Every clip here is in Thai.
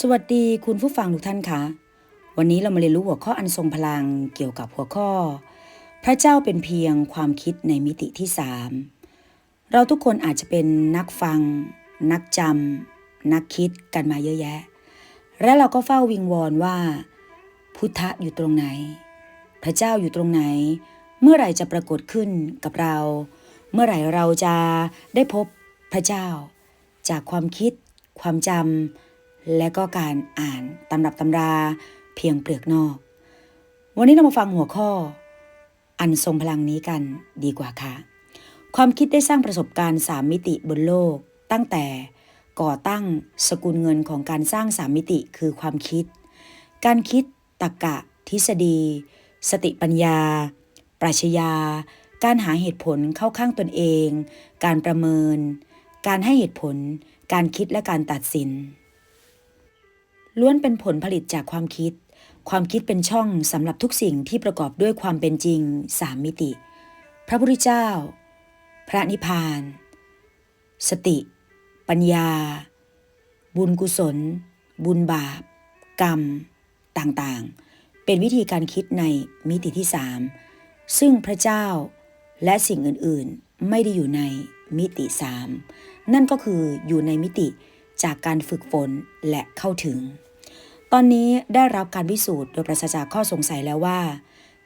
สวัสดีคุณผู้ฟังทุกท่านคะ วันนี้เรามาเรียนรู้หัวข้ออันทรงพลังเกี่ยวกับหัวข้อ พระเจ้าเป็นเพียงความคิดในมิติที่สามเราทุกคนอาจจะเป็นนักฟัง นักจำนักคิดกันมาเยอะแยะ และเราก็เฝ้าวิงวอนว่า พุทธะอยู่ตรงไหน พระเจ้าอยู่ตรงไหน เมื่อไหร่จะปรากฏขึ้นกับเรา เมื่อไหร่เราจะได้พบพระเจ้า จากความคิด ความจำ และก็การอ่านตำรับตำราเพียงเปลือกนอก วันนี้เรามาฟังหัวข้อ อันทรงพลังนี้กันดีกว่าค่ะ ความคิดได้สร้างประสบการณ์สามมิติบนโลก ตั้งแต่ก่อตั้งสกุลเงินของการสร้างสามมิติคือความคิด การคิดตรรกะ ทฤษฎี สติปัญญา ปรัชญา การหาเหตุผลเข้าข้างตนเอง การประเมิน การให้เหตุผล การคิดและการตัดสิน ล้วนเป็นผลผลิตจากความคิด ความคิดเป็นช่องสำหรับทุกสิ่งที่ประกอบด้วยความเป็นจริงสามมิติ พระพุทธเจ้า พระนิพพาน สติ ปัญญา บุญกุศล บุญบาป กรรม ต่างๆ เป็นวิธีการคิดในมิติที่สามซึ่งพระเจ้าและสิ่งอื่นๆ ไม่ได้อยู่ในมิติสามนั่นก็คืออยู่ในมิติ จากการฝึกฝนและเข้าถึง ตอนนี้ได้รับการพิสูจน์โดยปราจากข้อสงสัยแล้วว่า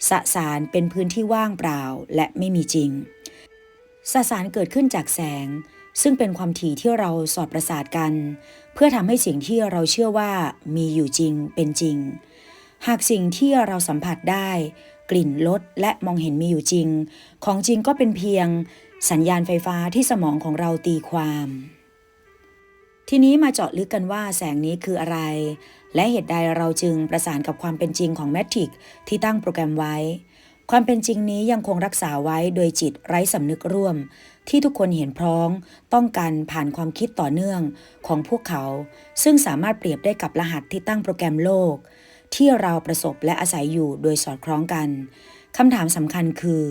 สสารเป็นพื้นที่ว่างเปล่าและไม่มีจริงสสารเกิดขึ้นจากแสง ซึ่งเป็นความถี่ที่เราสอดประสาทกัน เพื่อทำให้สิ่งที่เราเชื่อว่ามีอยู่จริงเป็นจริง หากสิ่งที่เราสัมผัสได้ กลิ่นรสและมองเห็นมีอยู่จริง ของจริงก็เป็นเพียง สัญญาณไฟฟ้าที่สมองของเราตีความ ทีนี้มาเจาะลึกกันว่าแสงนี้คืออะไร และเหตุใดเราจึงประสานกับความเป็นจริงของแมทริกที่ตั้งโปรแกรมไว้ ความเป็นจริงนี้ยังคงรักษาไว้โดยจิตไร้สำนึกร่วม ที่ทุกคนเห็นพร้อมต้องการผ่านความคิดต่อเนื่องของพวกเขา ซึ่งสามารถเปรียบได้กับรหัสที่ตั้งโปรแกรมโลก ที่เราประสบและอาศัยอยู่โดยสอดคล้องกันคำถามสำคัญคือ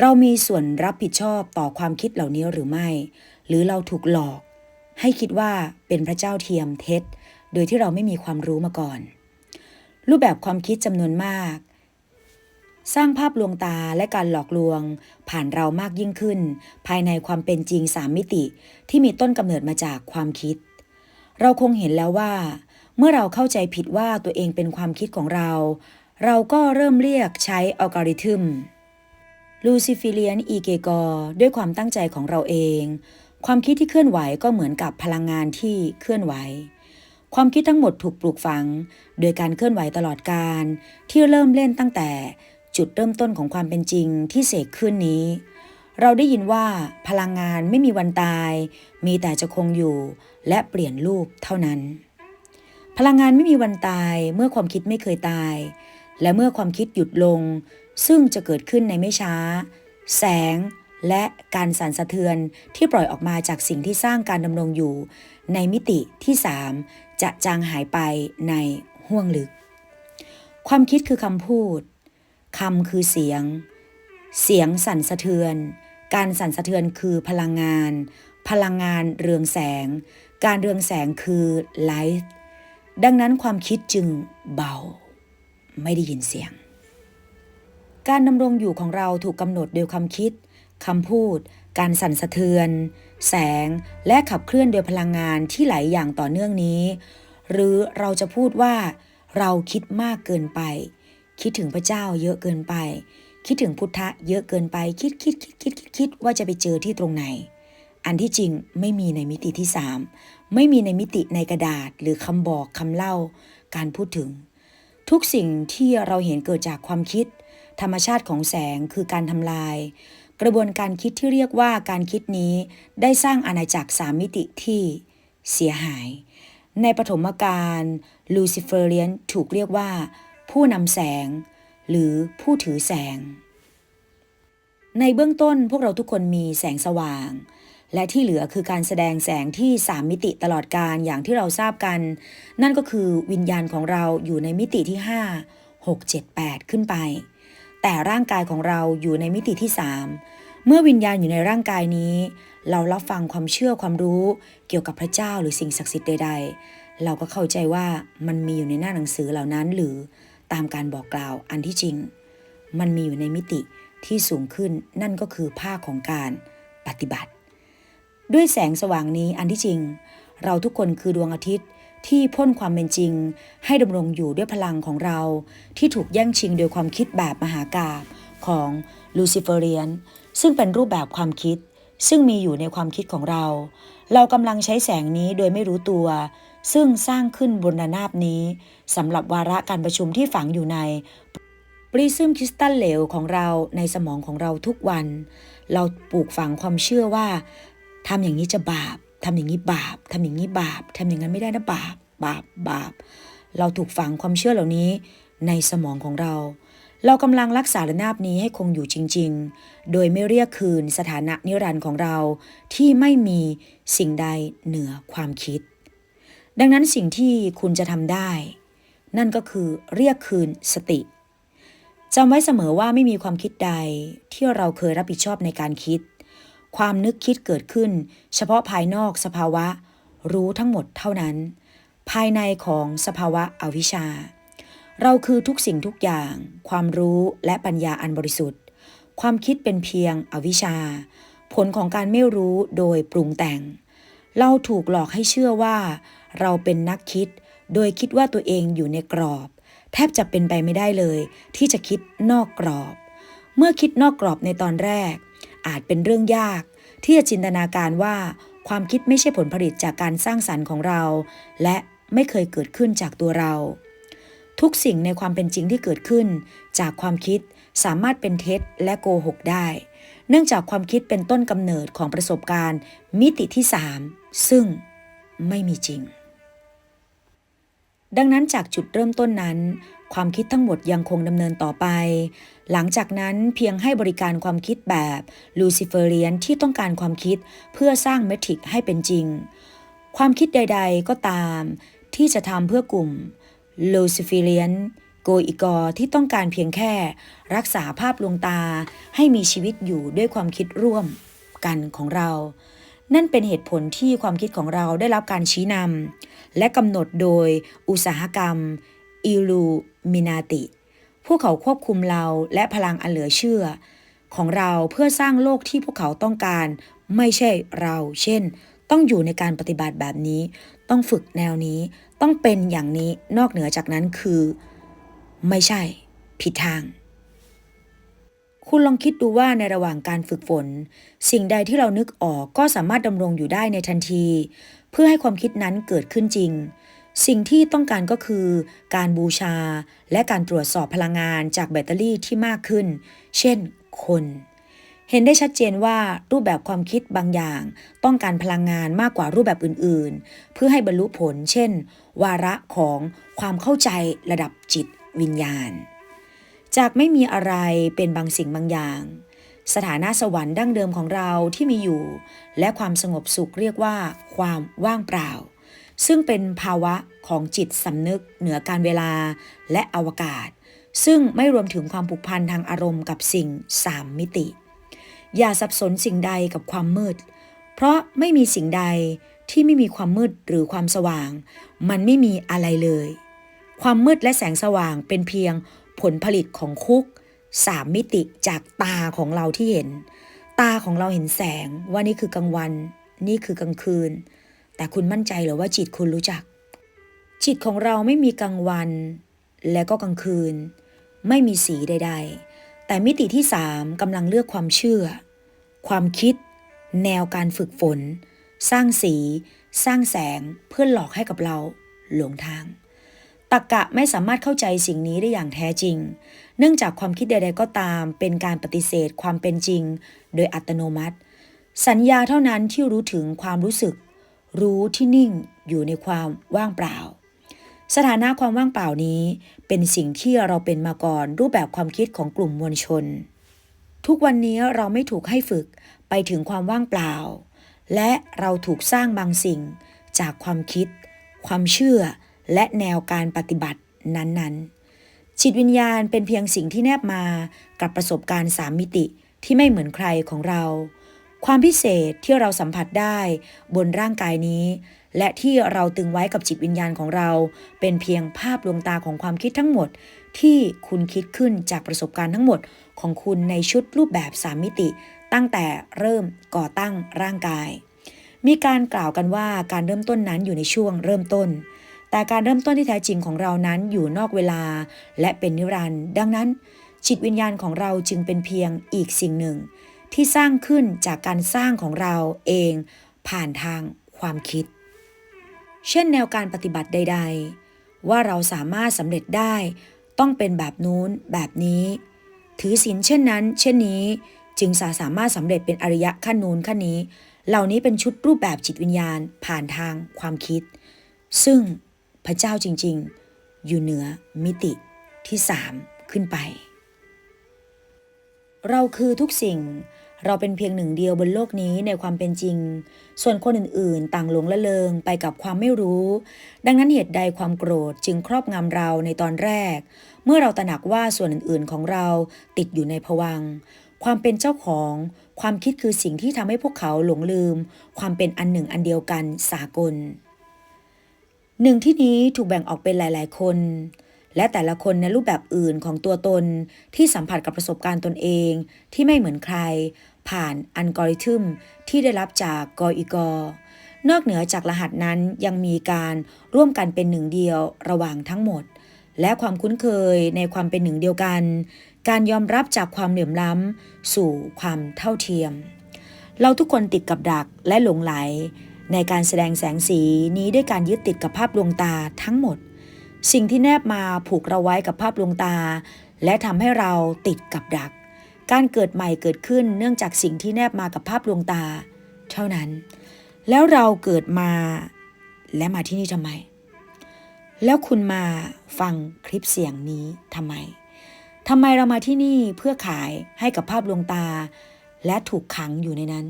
เรามีส่วนรับผิดชอบต่อความคิดเหล่านี้หรือไม่ หรือเราถูกหลอก ให้คิดว่าเป็นพระเจ้าเทียมเท็จ โดยที่เราไม่มีความรู้มาก่อน รูปแบบความคิดจำนวนมาก สร้างภาพลวงตาและการหลอกลวง ผ่านเรามากยิ่งขึ้น ภายในความเป็นจริงสามมิติ ที่มีต้นกำเนิดมาจากความคิด เราคงเห็นแล้วว่า เมื่อเราเข้าใจผิดว่าตัวเองเป็นความคิดของเรา เราก็เริ่มเรียกใช้อัลกอริทึมลูซิฟิเลียนอีเกกอร์ด้วยความตั้งใจของเราเอง ความคิดที่เคลื่อนไหวก็เหมือนกับพลังงานที่เคลื่อนไหว ความคิดทั้งหมดถูกปลูกฝัง โดยการเคลื่อนไหวตลอดการ ที่เริ่มเล่นตั้งแต่จุดเริ่มต้นของความเป็นจริงที่เสกขึ้นนี้ เราได้ยินว่าพลังงานไม่มีวันตาย มีแต่จะคงอยู่ และเปลี่ยนรูปเท่านั้น พลังงานไม่มีวันตายเมื่อความคิดไม่เคยตาย และเมื่อความคิดหยุดลง ซึ่งจะเกิดขึ้นในไม่ช้า แสง และการสั่นสะเทือนที่ปล่อยออกมาจากสิ่งที่สร้างการดำรงอยู่ ในมิติที่ 3 จะจางหายไปในห้วงลึก ความคิดคือคำพูดคำคือเสียง เสียงสั่นสะเทือน การสั่นสะเทือนคือพลังงาน พลังงานเรืองแสง การเรืองแสงคือไลท์ดังนั้นความคิดจึงเบา ไม่ได้ยินเสียง การดำรงอยู่ของเราถูกกำหนดโดยความคิด คำพูด การสั่นสะเทือน แสง และขับเคลื่อนโดยพลังงานที่ไหลอย่างต่อเนื่องนี้ หรือเราจะพูดว่าเราคิดมากเกินไป คิดถึงพระเจ้าเยอะเกินไป คิดถึงพุทธะเยอะเกินไป คิดคิดคิดคิดคิดคิดว่าจะไปเจอที่ตรงไหน อันที่จริงไม่มีในมิติที่สามไม่มีในมิติในกระดาษ หรือคำบอกคำเล่า การพูดถึง ทุกสิ่งที่เราเห็นเกิดจากความคิด ธรรมชาติของแสงคือการทำลาย กระบวนการคิดที่เรียกว่าการคิดนี้ได้สร้างอาณาจักรสามมิติที่เสียหาย ในปฐมกาลลูซิเฟเรียนถูกเรียกว่า ผู้นำแสง หรือผู้ถือแสง ในเบื้องต้นพวกเราทุกคนมีแสงสว่าง และที่เหลือคือการแสดงแสงที่3มิติตลอดการอย่างที่เราทราบกัน นั่นก็คือวิญญาณของเราอยู่ในมิติที่ 5 6 7 8 ขึ้นไป แต่ร่างกายของเราอยู่ในมิติที่ 3 เมื่อวิญญาณอยู่ในร่างกายนี้ เรารับฟังความเชื่อความรู้ เกี่ยวกับพระเจ้าหรือสิ่งศักดิ์สิทธิ์ใด ๆ เราก็เข้าใจว่ามันมีอยู่ในหน้าหนังสือเหล่านั้นหรือตามการบอกกล่าวอันที่จริง มันมีอยู่ในมิติที่สูงขึ้นนั่นก็คือภาคของการปฏิบัติ ด้วยแสงสว่างนี้อันที่จริง เราทุกคนคือดวงอาทิตย์ ที่พ่นความเป็นจริง ให้ดำรงอยู่ด้วยพลังของเรา ที่ถูกแย่งชิงโดยความคิดแบบมหากาบของลูซิเฟเรียน ซึ่งเป็นรูปแบบความคิด ซึ่งมีอยู่ในความคิดของเรา เรากำลังใช้แสงนี้โดยไม่รู้ตัว ซึ่งสร้างขึ้นบนระนาบนี้สำหรับวาระการประชุมที่ฝังอยู่ในปริซึมคริสตัลเหลวของเราในสมองของเราทุกวัน เราปลูกฝังความเชื่อว่าทำอย่างนี้จะบาป ทำอย่างนี้บาปทำอย่างนี้บาปทำอย่างนั้นไม่ได้นะบาปบาปบาป เราถูกฝังความเชื่อเหล่านี้ในสมองของเรา เรากำลังรักษาระนาบนี้ให้คงอยู่จริง ๆ โดยไม่เรียกคืนสถานะนิรันดร์ของเราที่ไม่มีสิ่งใดเหนือความคิด ดังนั้นสิ่งที่คุณจะทำได้ นั่นก็คือเรียกคืนสติจำไว้เสมอว่าไม่มีความคิดใดที่เราเคยรับผิดชอบในการคิด ความนึกคิดเกิดขึ้น เฉพาะภายนอกสภาวะ รู้ทั้งหมดเท่านั้น ภายในของสภาวะอวิชชา เราคือทุกสิ่งทุกอย่าง ความรู้และปัญญาอันบริสุทธิ์ ความคิดเป็นเพียงอวิชชา ผลของการไม่รู้โดยปรุงแต่ง เราถูกหลอกให้เชื่อว่า เราเป็นนักคิด โดยคิดว่าตัวเองอยู่ในกรอบ แทบจะเป็นไปไม่ได้เลย ที่จะคิดนอกกรอบ เมื่อคิดนอกกรอบในตอนแรก อาจเป็นเรื่องยาก ที่จะจินตนาการว่า ความคิดไม่ใช่ผลผลิตจากการสร้างสรรค์ของเรา และไม่เคยเกิดขึ้นจากตัวเรา ทุกสิ่งในความเป็นจริงที่เกิดขึ้น จากความคิดสามารถเป็นเท็จและโกหกได้ เนื่องจากความคิดเป็นต้นกำเนิดของประสบการณ์ มิติที่ 3 ซึ่งไม่มีจริง ดังนั้นจากจุดเริ่มต้นนั้น ความคิดทั้งหมดยังคงดำเนินต่อไป หลังจากนั้นเพียงให้บริการความคิดแบบลูซิเฟเรียนที่ต้องการความคิดเพื่อสร้างเมทริกให้เป็นจริง ความคิดใดๆก็ตาม ที่จะทำเพื่อกลุ่มลูซิเฟเรียนโกอิกอร์ที่ต้องการเพียงแค่ รักษาภาพลวงตาให้มีชีวิตอยู่ด้วยความคิดร่วมกันของเรา นั่นเป็นเหตุผลที่ความคิดของเราได้รับการชี้นำและกำหนดโดยอุตสาหกรรมอิลูมินาติ พวกเขาควบคุมเราและพลังอันเหลือเชื่อ ของเราเพื่อสร้างโลกที่พวกเขาต้องการ ไม่ใช่เรา เช่น ต้องอยู่ในการปฏิบัติแบบนี้ ต้องฝึกแนวนี้ ต้องเป็นอย่างนี้ นอกเหนือจากนั้นคือ ไม่ใช่ ผิดทาง คุณลองคิดดูว่าในระหว่างการฝึกฝน สิ่งใดที่เรานึกออกก็สามารถดำรงอยู่ได้ในทันที เพื่อให้ความคิดนั้นเกิดขึ้นจริง สิ่งที่ต้องการก็คือ การบูชา และการตรวจสอบพลังงานจากแบตเตอรี่ที่มากขึ้น เช่น คน เห็นได้ชัดเจนว่ารูปแบบความคิดบางอย่าง ต้องการพลังงานมากกว่ารูปแบบอื่น ๆ เพื่อให้บรรลุผล เช่น วาระของความเข้าใจระดับจิตวิญญาณ จากไม่มีอะไรเป็นบางสิ่งบางอย่าง สถานะสวรรค์ดั้งเดิมของเราที่มีอยู่ และความสงบสุขเรียกว่า ความว่างเปล่า ซึ่งเป็นภาวะของจิตสำนึกเหนือการเวลาและอวกาศ ซึ่งไม่รวมถึงความผูกพันทางอารมณ์กับสิ่งสามมิติ อย่าสับสนสิ่งใดกับความมืด เพราะไม่มีสิ่งใดที่ไม่มีความมืดหรือความสว่าง มันไม่มีอะไรเลย ความมืดและแสงสว่างเป็นเพียง ผลผลิตของคุกสามมิติจากตาของเราที่เห็น ตาของเราเห็นแสงว่านี่คือกลางวัน นี่คือกลางคืน แต่คุณมั่นใจหรือว่าจิตคุณรู้จัก จิตของเราไม่มีกลางวัน และก็กลางคืน ไม่มีสีใด ๆ แต่มิติที่สามกำลังเลือกความเชื่อ ความคิด แนวการฝึกฝน สร้างสี สร้างแสงเพื่อหลอกให้กับเราหลงทาง ตักกะไม่สามารถเข้าใจสิ่งนี้ได้อย่างแท้จริง เนื่องจากความคิดใด ๆ ก็ตาม เป็นการปฏิเสธความเป็นจริง โดยอัตโนมัติ สัญญาเท่านั้นที่รู้ถึงความรู้สึก รู้ที่นิ่งอยู่ในความว่างเปล่า สถานะความว่างเปล่านี้ เป็นสิ่งที่เราเป็นมาก่อนรูปแบบความคิดของกลุ่มมวลชน ทุกวันนี้เราไม่ถูกให้ฝึกไปถึงความว่างเปล่า และเราถูกสร้างบางสิ่ง จากความคิด ความเชื่อ และแนวการปฏิบัตินั้นๆ จิตวิญญาณเป็นเพียงสิ่งที่แนบมากับประสบการณ์สามมิติที่ไม่เหมือนใครของเรา ความพิเศษที่เราสัมผัสได้บนร่างกายนี้ และที่เราตึงไว้กับจิตวิญญาณของเรา เป็นเพียงภาพลวงตาของความคิดทั้งหมด ที่คุณคิดขึ้นจากประสบการณ์ทั้งหมดของคุณในชุดรูปแบบสามมิติ ตั้งแต่เริ่มก่อตั้งร่างกายมีการกล่าวกันว่าการเริ่มต้นนั้นอยู่ในช่วงเริ่มต้น แต่การเริ่มต้นที่แท้จริงของเรานั้นอยู่นอกเวลา และเป็นนิรันดร์ดังนั้น จิตวิญญาณของเราจึงเป็นเพียงอีกสิ่งหนึ่ง ที่สร้างขึ้นจากการสร้างของเราเองผ่านทางความคิด เช่นแนวการปฏิบัติใด ๆ ว่าเราสามารถสำเร็จได้ต้องเป็นแบบนู้นแบบนี้ ถือศีลเช่นนั้น เช่นนี้จึงสาสามารถสำเร็จเป็นอริยะขั้นนู้นขั้นนี้ เหล่านี้เป็นชุดรูปแบบจิตวิญญาณผ่านทางความคิด ซึ่ง พระเจ้าจริง ๆ อยู่เหนือมิติที่สามขึ้นไป เราคือทุกสิ่งเราเป็นเพียงหนึ่งเดียวบนโลกนี้ในความเป็นจริง ส่วนคนอื่นๆ ต่างหลงละเลงไปกับความไม่รู้ ดังนั้นเหตุใดความโกรธจึงครอบงำเราในตอนแรก เมื่อเราตระหนักว่าส่วนอื่นๆ ของเราติดอยู่ในภวัง ความเป็นเจ้าของ ความคิดคือสิ่งที่ทำให้พวกเขาหลงลืม ความเป็นอันหนึ่งอันเดียวกันสากล หนึ่งที่นี้ถูกแบ่งออกเป็นหลาย ๆ คน และแต่ละคนในรูปแบบอื่นของตัวตนที่สัมผัสกับประสบการณ์ตนเองที่ไม่เหมือนใคร ผ่านอัลกอริทึมที่ได้รับจากกออีกอนอกเหนือจากรหัสนั้นยังมีการร่วมกันเป็นหนึ่งเดียวระหว่างทั้งหมด และความคุ้นเคยในความเป็นหนึ่งเดียวกัน การยอมรับจากความเหลื่อมล้ำสู่ความเท่าเทียม เราทุกคนติดกับดักและหลงไหล ในการแสดงแสงสีนี้ด้วยการยึดติดกับภาพลวงตาทั้งหมด สิ่งที่แนบมาผูกเราไว้กับภาพลวงตา และทำให้เราติดกับดัก การเกิดใหม่เกิดขึ้นเนื่องจากสิ่งที่แนบมากับภาพลวงตา เท่านั้น แล้วเราเกิดมา และมาที่นี่ทำไม แล้วคุณมาฟังคลิปเสียงนี้ทำไมทำไมเรามาที่นี่เพื่อขายให้กับภาพลวงตา และถูกขังอยู่ในนั้น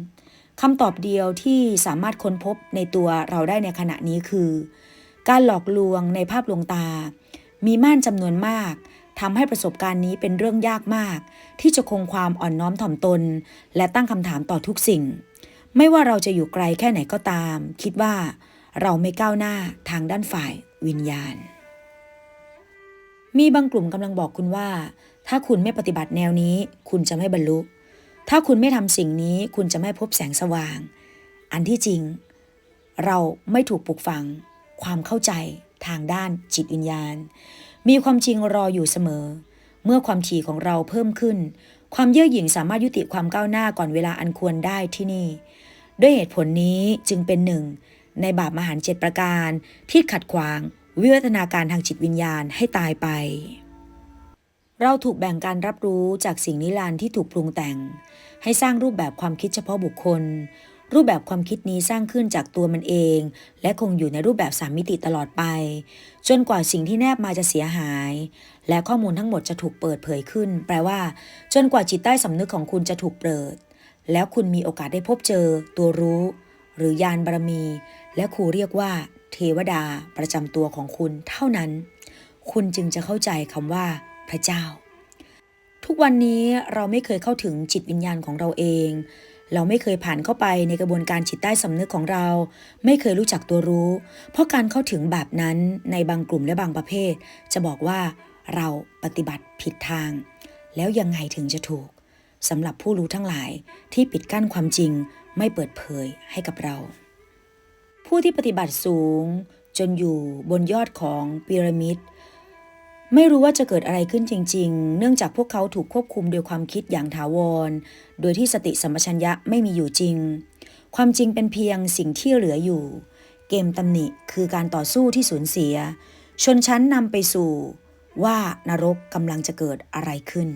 คำตอบเดียวที่สามารถค้นพบในตัวเราได้ในขณะนี้คือ การหลอกลวงในภาพลวงตา มีม่านจำนวนมากทำให้ประสบการณ์นี้เป็นเรื่องยากมาก ที่จะคงความอ่อนน้อมถ่อมตน และตั้งคำถามต่อทุกสิ่ง ไม่ว่าเราจะอยู่ไกลแค่ไหนก็ตาม คิดว่าเราไม่ก้าวหน้าทางด้านฝ่ายวิญญาณ มีบางกลุ่มกำลังบอกคุณว่า ถ้าคุณไม่ปฏิบัติแนวนี้ คุณจะไม่บรรลุ ถ้าคุณไม่ทำสิ่งนี้คุณจะไม่พบแสงสว่าง อันที่จริง เราไม่ถูกปลูกฝัง ความเข้าใจทางด้านจิตวิญญาณ มีความจริงรออยู่เสมอ เมื่อความถี่ของเราเพิ่มขึ้น ความเย่อหยิ่งสามารถยุติความก้าวหน้าก่อนเวลาอันควรได้ที่นี่ ด้วยเหตุผลนี้จึงเป็นหนึ่ง ในบาปมหันต์เจ็ดประการที่ขัดขวาง วิวัฒนาการทางจิตวิญญาณให้ตายไป เราถูกแบ่งการรับรู้จากสิ่งนิรันดร์ที่ถูกปรุงแต่ง ให้สร้างรูปแบบความคิดเฉพาะบุคคล รูปแบบความคิดนี้สร้างขึ้นจากตัวมันเอง และคงอยู่ในรูปแบบสามมิติตลอดไป จนกว่าสิ่งที่แนบมาจะเสียหาย และข้อมูลทั้งหมดจะถูกเปิดเผยขึ้น แปลว่า จนกว่าจิตใต้สำนึกของคุณจะถูกเปิด แล้วคุณมีโอกาสได้พบเจอ ตัวรู้ หรือยานบารมี และครูเรียกว่า เทวดา ประจำตัวของคุณเท่านั้น คุณจึงจะเข้าใจคำว่า พระเจ้า ทุกวันนี้เราไม่เคยเข้าถึงจิตวิญญาณของเราเอง เราไม่เคยผ่านเข้าไปในกระบวนการจิตใต้สำนึกของเรา ไม่เคยรู้จักตัวรู้ เพราะการเข้าถึงแบบนั้นในบางกลุ่มและบางประเภท จะบอกว่าเราปฏิบัติผิดทาง แล้วยังไงถึงจะถูกสำหรับผู้รู้ทั้งหลายที่ปิดกั้นความจริงไม่เปิดเผยให้กับเรา ผู้ที่ปฏิบัติสูงจนอยู่บนยอดของพีระมิด ไม่รู้ว่าจะเกิดอะไรขึ้นจริง ๆ เนื่องจากพวกเขาถูกควบคุมโดยความคิดอย่างถาวร โดยที่สติสัมปชัญญะไม่มีอยู่จริง ความจริงเป็นเพียงสิ่งที่เหลืออยู่ เกมตำหนิคือการต่อสู้ที่สูญเสีย ชนชั้นนำไปสู่ ว่านรกกำลังจะเกิดอะไรขึ้น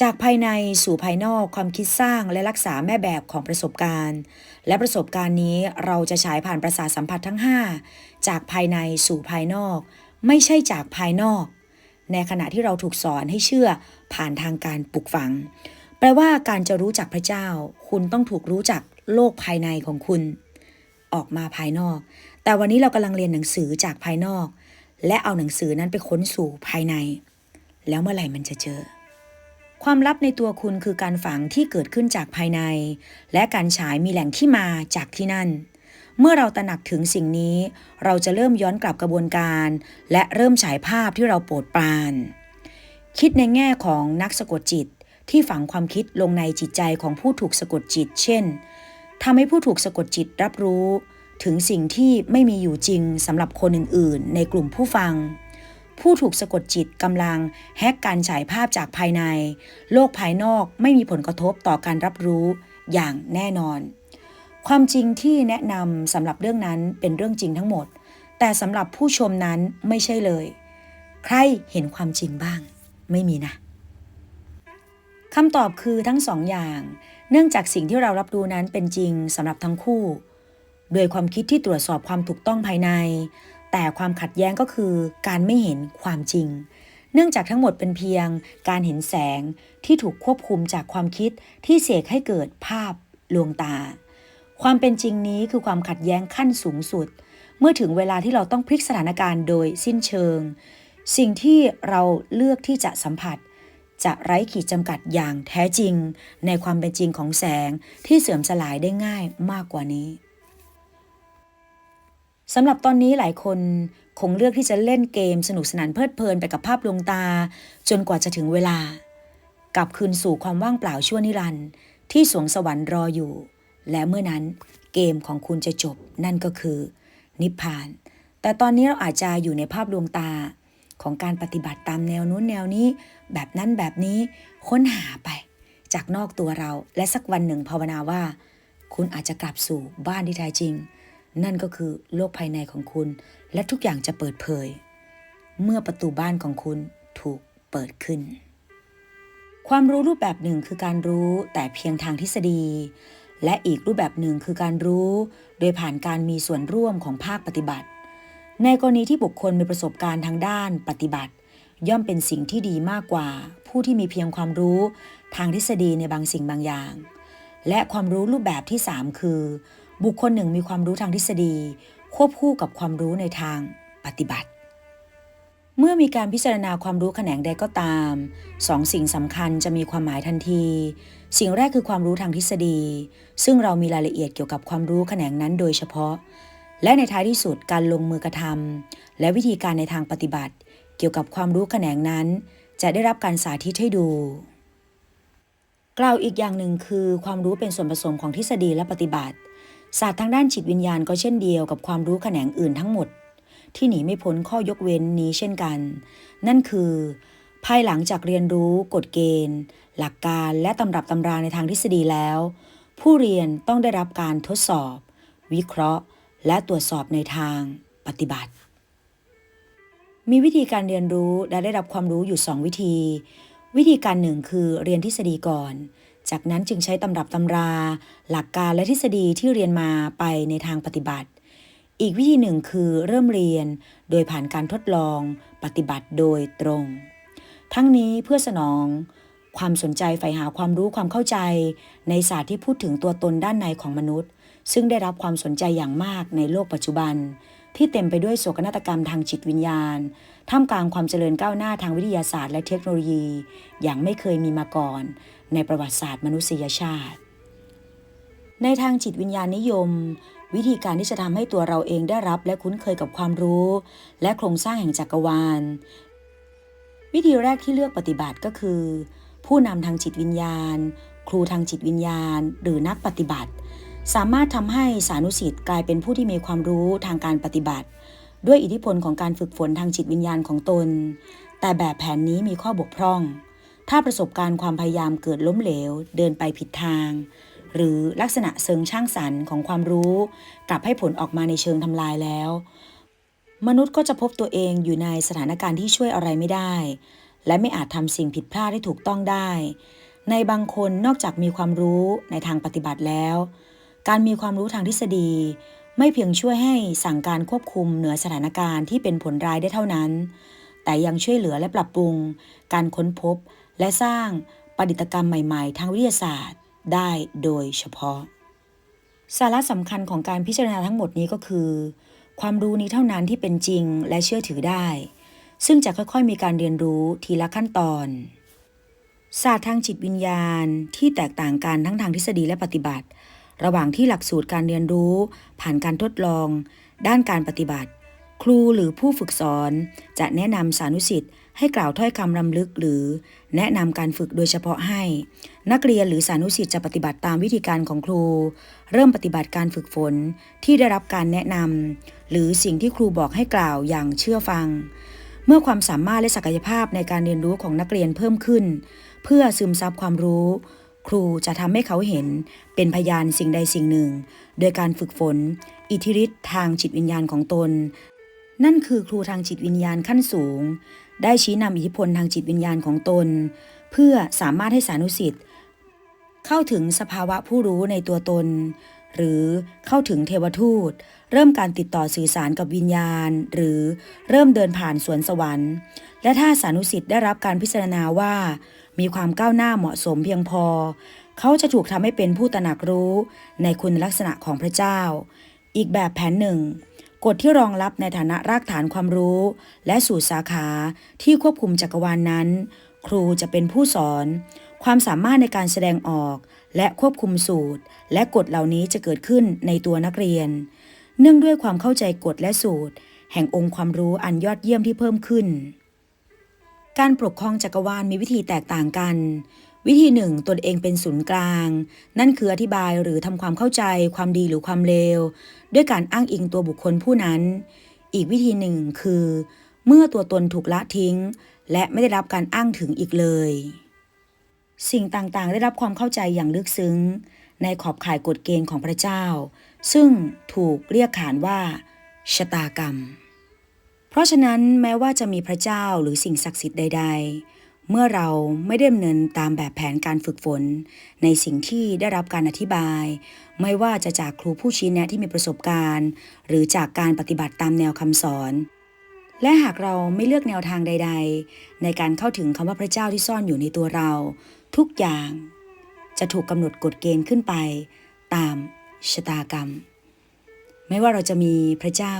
จากภายในสู่ภายนอกความคิดสร้างและรักษาแม่แบบของประสบการณ์ และประสบการณ์นี้เราจะฉายผ่านประสาทสัมผัสทั้ง 5 จากภายในสู่ภายนอก ไม่ใช่จากภายนอก ในขณะที่เราถูกสอนให้เชื่อผ่านทางการปลูกฝัง แปลว่าการจะรู้จักพระเจ้า คุณต้องถูกรู้จักโลกภายในของคุณ ออกมาภายนอก แต่วันนี้เรากำลังเรียนหนังสือจากภายนอก และเอาหนังสือนั้นไปค้นสู่ภายใน แล้วเมื่อไหร่มันจะเจอความลับในตัวคุณคือการฝังที่เกิดขึ้นจากภายใน และการฉายมีแหล่งที่มาจากที่นั่น เมื่อเราตระหนักถึงสิ่งนี้ เราจะเริ่มย้อนกลับกระบวนการ และเริ่มฉายภาพที่เราโปรดปราน คิดในแง่ของนักสะกดจิตที่ฝังความคิดลงในจิตใจของผู้ถูกสะกดจิต เช่นทำให้ผู้ถูกสะกดจิตรับรู้ ถึงสิ่งที่ไม่มีอยู่จริงสำหรับคนอื่น ๆ ในกลุ่มผู้ฟัง ผู้ถูกสะกดจิตกำลังแฮกการฉายภาพจากภายใน โลกภายนอกไม่มีผลกระทบต่อการรับรู้อย่างแน่นอน ความจริงที่แนะนำสำหรับเรื่องนั้นเป็นเรื่องจริงทั้งหมด แต่สำหรับผู้ชมนั้นไม่ใช่เลย ใครเห็นความจริงบ้าง ไม่มีนะคำตอบคือทั้งสองอย่าง เนื่องจากสิ่งที่เรารับรู้นั้นเป็นจริงสำหรับทั้งคู่โดยความคิดที่ตรวจสอบความถูกต้องภายใน แต่ความขัดแย้งก็คือการไม่เห็นความจริง เนื่องจากทั้งหมดเป็นเพียง การเห็นแสงที่ถูกควบคุมจากความคิดที่เสกให้เกิดภาพลวงตา ความเป็นจริงนี้คือความขัดแย้งขั้นสูงสุด เมื่อถึงเวลาที่เราต้องพลิกสถานการณ์โดยสิ้นเชิง สิ่งที่เราเลือกที่จะสัมผัส จะไร้ขีดจำกัดอย่างแท้จริง ในความเป็นจริงของแสงที่เสื่อมสลายได้ง่ายมากกว่านี้สำหรับตอนนี้หลายคนคงเลือกที่จะเล่นเกมสนุกสนานเพลิดเพลินไปกับภาพลวงตา จนกว่าจะถึงเวลากลับคืนสู่ความว่างเปล่าชั่วนิรันดร์ที่สวงสวรรค์รออยู่ และเมื่อนั้นเกมของคุณจะจบนั่นก็คือ นิพพาน แต่ตอนนี้เราอาจจะอยู่ในภาพลวงตาของการปฏิบัติตามแนวนู้นแนวนี้ แบบนั้นแบบนี้ค้นหาไป จากนอกตัวเราและสักวันหนึ่งภาวนาว่า คุณอาจจะกลับสู่บ้านที่แท้จริง นั่นก็คือโลกภายในของคุณ และทุกอย่างจะเปิดเผย เมื่อประตูบ้านของคุณถูกเปิดขึ้น ความรู้รูปแบบหนึ่งคือการรู้แต่เพียงทางทฤษฎี และอีกรูปแบบหนึ่งคือการรู้ โดยผ่านการมีส่วนร่วมของภาคปฏิบัติ ในกรณีที่บุคคลมีประสบการณ์ทางด้านปฏิบัติ ย่อมเป็นสิ่งที่ดีมากกว่า ผู้ที่มีเพียงความรู้ ทางทฤษฎีในบางสิ่งบางอย่าง และความรู้รูปแบบที่ 3 คือ บุคคลหนึ่งมีความรู้ทางทฤษฎี ควบคู่กับความรู้ในทางปฏิบัติ เมื่อมีการพิจารณาความรู้แขนงใดก็ตามสองสิ่งสำคัญจะมีความหมายทันที สิ่งแรกคือความรู้ทางทฤษฎี ซึ่งเรามีรายละเอียดเกี่ยวกับความรู้แขนงนั้นโดยเฉพาะ และในท้ายที่สุดการลงมือกระทำและวิธีการในทางปฏิบัติ เกี่ยวกับความรู้แขนงนั้น จะได้รับการสาธิตให้ดู กล่าวอีกอย่างหนึ่งคือ ความรู้เป็นส่วนผสมของทฤษฎีและปฏิบัติ ศาสตร์ทางด้านจิตวิญญาณก็เช่นเดียวกับความรู้แขนงอื่นทั้งหมด ที่หนีไม่พ้นข้อยกเว้นนี้เช่นกัน นั่นคือ ภายหลังจากเรียนรู้กฎเกณฑ์ หลักการและตำรับตำราในทางทฤษฎีแล้ว ผู้เรียนต้องได้รับการทดสอบ วิเคราะห์ และตรวจสอบในทางปฏิบัติ มีวิธีการเรียนรู้และได้รับความรู้อยู่ 2 วิธี วิธีการหนึ่งคือเรียนทฤษฎีก่อนจากนั้นจึงใช้ตำรับตำรา หลักการและทฤษฎีที่เรียนมาไปในทางปฏิบัติ อีกวิธีหนึ่งคือเริ่มเรียนโดยผ่านการทดลองปฏิบัติโดยตรง ทั้งนี้เพื่อสนอง ความสนใจใฝ่หาความรู้ความเข้าใจ ในศาสตร์ที่พูดถึงตัวตนด้านในของมนุษย์ ซึ่งได้รับความสนใจอย่างมากในโลกปัจจุบัน ที่เต็มไปด้วยโศกนาฏกรรมทางจิตวิญญาณ ท่ามกลางความเจริญก้าวหน้าทางวิทยาศาสตร์และเทคโนโลยี อย่างไม่เคยมีมาก่อน ในประวัติศาสตร์มนุษยชาติในทางจิตวิญญาณนิยม วิธีการที่จะทำให้ตัวเราเองได้รับและคุ้นเคยกับความรู้ และโครงสร้างแห่งจักรวาล วิธีแรกที่เลือกปฏิบัติก็คือ ผู้นำทางจิตวิญญาณ ครูทางจิตวิญญาณ หรือนักปฏิบัติ สามารถทำให้สานุสิทธิ์กลายเป็นผู้ที่มีความรู้ทางการปฏิบัติ ด้วยอิทธิพลของการฝึกฝนทางจิตวิญญาณของตน แต่แบบแผนนี้มีข้อบกพร่อง ถ้าประสบการณ์ความพยายามเกิดล้มเหลว เดินไปผิดทาง หรือลักษณะเชิงช่างสรรค์ของความรู้ กลับให้ผลออกมาในเชิงทำลายแล้ว มนุษย์ก็จะพบตัวเองอยู่ในสถานการณ์ที่ช่วยอะไรไม่ได้ และไม่อาจทำสิ่งผิดพลาดให้ถูกต้องได้ ในบางคนนอกจากมีความรู้ในทางปฏิบัติแล้ว การมีความรู้ทางทฤษฎี ไม่เพียงช่วยให้สั่งการควบคุมเหนือสถานการณ์ที่เป็นผลร้ายได้เท่านั้น แต่ยังช่วยเหลือและปรับปรุง การค้นพบและสร้างประดิษฐกรรมใหม่ ๆ ทางวิทยาศาสตร์ ได้โดยเฉพาะ สาระสำคัญของการพิจารณาทั้งหมดนี้ก็คือ ความรู้นี้เท่านั้นที่เป็นจริงและเชื่อถือได้ ซึ่งจะค่อยๆ มีการเรียนรู้ทีละขั้นตอนศาสตร์ทางจิตวิญญาณที่แตกต่างกันทั้งทางทฤษฎีและปฏิบัติ ระหว่างที่หลักสูตรการเรียนรู้ ผ่านการทดลอง ด้านการปฏิบัติ ครูหรือผู้ฝึกสอน จะแนะนำสานุสิทธิ์ ให้กล่าวถ้อยคำรำลึกหรือแนะนำการฝึกโดยเฉพาะให้ นักเรียนหรือสานุสิทธิ์จะปฏิบัติตามวิธีการของครู เริ่มปฏิบัติการฝึกฝนที่ได้รับการแนะนำหรือสิ่งที่ครูบอกให้กล่าวอย่างเชื่อฟัง เมื่อความสามารถและศักยภาพในการเรียนรู้ของนักเรียนเพิ่มขึ้น เพื่อซึมซับความรู้ ครูจะทำให้เขาเห็นเป็นพยานสิ่งใดสิ่งหนึ่ง โดยการฝึกฝน อิทธิฤทธิ์ทางจิตวิญญาณของตนนั่นคือครูทางจิตวิญญาณขั้นสูง ได้ชี้นำอิทธิพลทางจิตวิญญาณของตน เพื่อสามารถให้สานุสิทธิ์ เข้าถึงสภาวะผู้รู้ในตัวตน หรือเข้าถึงเทวทูต เริ่มการติดต่อสื่อสารกับวิญญาณ หรือเริ่มเดินผ่านสวนสวรรค์ และถ้าสานุสิทธิ์ได้รับการพิจารณาว่า มีความก้าวหน้าเหมาะสมเพียงพอ เขาจะถูกทำให้เป็นผู้ตระหนักรู้ในคุณลักษณะของพระเจ้า อีกแบบแผนหนึ่ง กฎที่รองรับในฐานะรากฐานความรู้ และสูตรสาขาที่ควบคุมจักรวาลนนั้น ครูจะเป็นผู้สอน ความสามารถในการแสดงออก และควบคุมสูตร และกฎเหล่านี้จะเกิดขึ้นในตัวนักเรียน เนื่องด้วยความเข้าใจกฎและสูตร แห่งองค์ความรู้อันยอดเยี่ยมที่เพิ่มขึ้น การปกครองจักรวาลมีวิธีแตกต่างกัน วิธีหนึ่งตนเองเป็นศูนย์กลาง นั่นคืออธิบายหรือทำความเข้าใจความดีหรือความเลว ด้วยการอ้างอิงตัวบุคคลผู้นั้น อีกวิธีหนึ่งคือ เมื่อตัวตนถูกละทิ้ง และไม่ได้รับการอ้างถึงอีกเลย สิ่งต่างๆ ได้รับความเข้าใจอย่างลึกซึ้ง ในขอบข่ายกฎเกณฑ์ของพระเจ้า ซึ่งถูกเรียกขานว่าชะตากรรม เพราะฉะนั้นแม้ว่าจะมีพระเจ้าหรือสิ่งศักดิ์สิทธิ์ใด ๆ เมื่อเราไม่ได้ดำเนินตามแบบแผนการฝึกฝน ในสิ่งที่ได้รับการอธิบาย ไม่ว่าจะจากครูผู้ชี้แนะที่มีประสบการณ์ หรือจากการปฏิบัติตามแนวคำสอน และหากเราไม่เลือกแนวทางใด ๆ ในการเข้าถึงคำว่าพระเจ้าที่ซ่อนอยู่ในตัวเรา ทุกอย่างจะถูกกำหนดกฎเกณฑ์ขึ้นไป ตามชะตากรรม ไม่ว่าเราจะมีพระเจ้า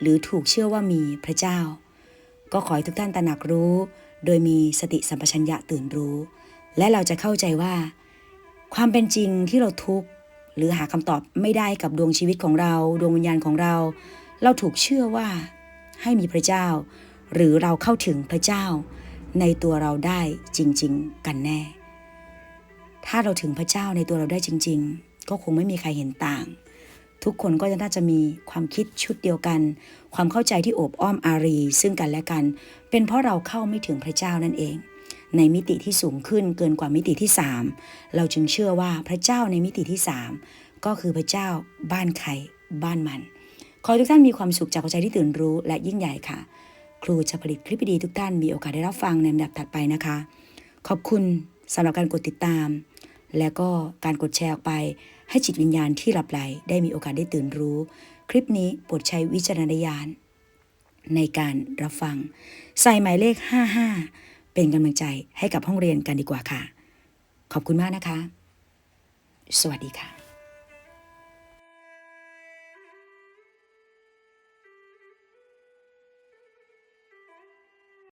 หรือถูกเชื่อว่ามีพระเจ้า ก็ขอให้ทุกท่านตระหนักรู้ โดยมีสติสัมปชัญญะตื่นรู้ และเราจะเข้าใจว่า ความเป็นจริงที่เราทุกข์หรือหาคำตอบไม่ได้กับดวงชีวิตของเรา ดวงวิญญาณของเรา เราถูกเชื่อว่าให้มีพระเจ้า หรือเราเข้าถึงพระเจ้า ในตัวเราได้จริง ๆ กันแน่ ถ้าเราถึงพระเจ้าในตัวเราได้จริง ๆ ก็คงไม่มีใครเห็นต่าง ทุกคนก็จะน่าจะมีความคิดชุดเดียวกัน ความเข้าใจที่โอบอ้อมอารี ซึ่งกันและกัน เป็นเพราะเราเข้าไม่ถึงพระเจ้านั่นเอง ในมิติที่สูงขึ้นเกินกว่ามิติที่ 3 เราจึงเชื่อว่าพระเจ้าในมิติที่ 3 ก็คือพระเจ้าบ้านใครบ้านมัน ขอทุกท่านมีความสุขจากหัวใจที่ตื่นรู้และยิ่งใหญ่ค่ะ ครูจะผลิตคลิปดีทุกท่านมีโอกาสได้รับฟังในลำดับถัดไปนะคะ ขอบคุณสำหรับการกดติดตาม และก็การกดแชร์ออกไป ให้จิตวิญญาณที่หลับไหลได้มีโอกาสได้ตื่นรู้ คลิปนี้โปรดใช้วิจารณญาณ ในการรับฟัง ใส่หมายเลข 55 เป็นกำลังใจให้กับห้องเรียนกันดีกว่าค่ะ ขอบคุณมากนะคะ สวัสดีค่ะ